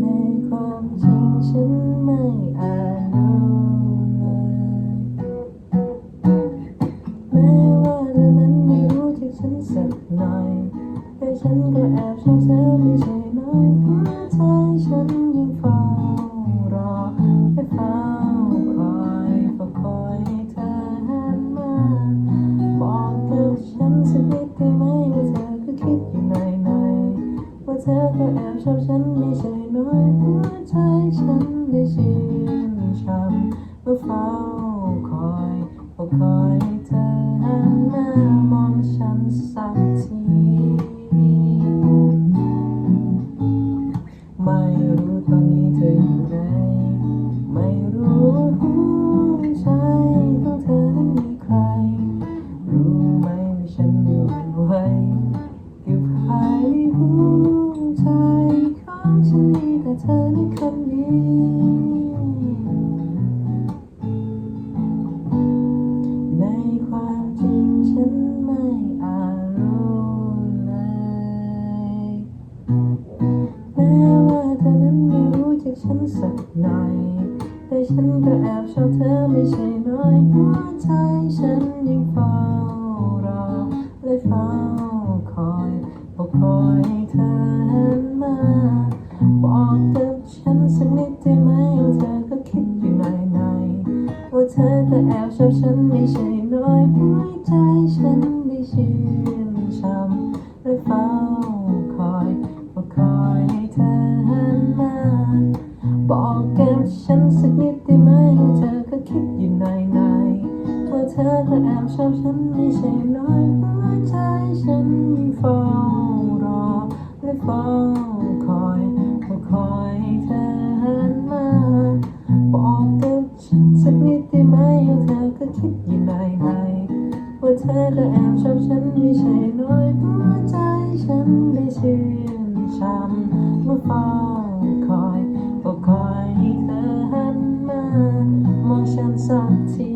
ในความจริงฉันไม่อาจ เฝ้าคอให้เธอหันมามองฉันสักที ไม่รู้ตอนนี้เธออยู่ไหน ไม่รู้หัวใจของเธอนั้นมีใคร รู้ไหมว่าฉันไม่หวั่นไหวเก็บหายในหัวใจของฉันมีแต่เธอในคนนี้ใน ฉันก็แอบชอบเธอไม่ใช่น้อยหัวใจฉันยังเฝ้ารอและเฝ้าคอยเฝ้าคอยให้เธอหันมาบอกกับฉันสักนิดได้ไหมว่าเธอก็คิดอยู่ในในว่าเธอก็แอบชอบฉันไม่ใช่น้อยหัวใจฉันได้ชื่น บอกกับฉันสักนิดได้ไหมว่าเธอก็คิดอยู่ในในว่าเธอก็แอบชอบฉันไม่ใช่น้อยหัวใจฉันยังเฝ้ารอและเฝ้าคอยเฝ้าคอยให้เธอหันมาบอกกับฉันสักนิดได้ไหมว่าเธอก็คิดอยู่ในในว่าเธอก็แอบชอบฉันไม่ใช่น้อยหัวใจฉันได้ชื่นช่ำเมื่อฟ้า 杀机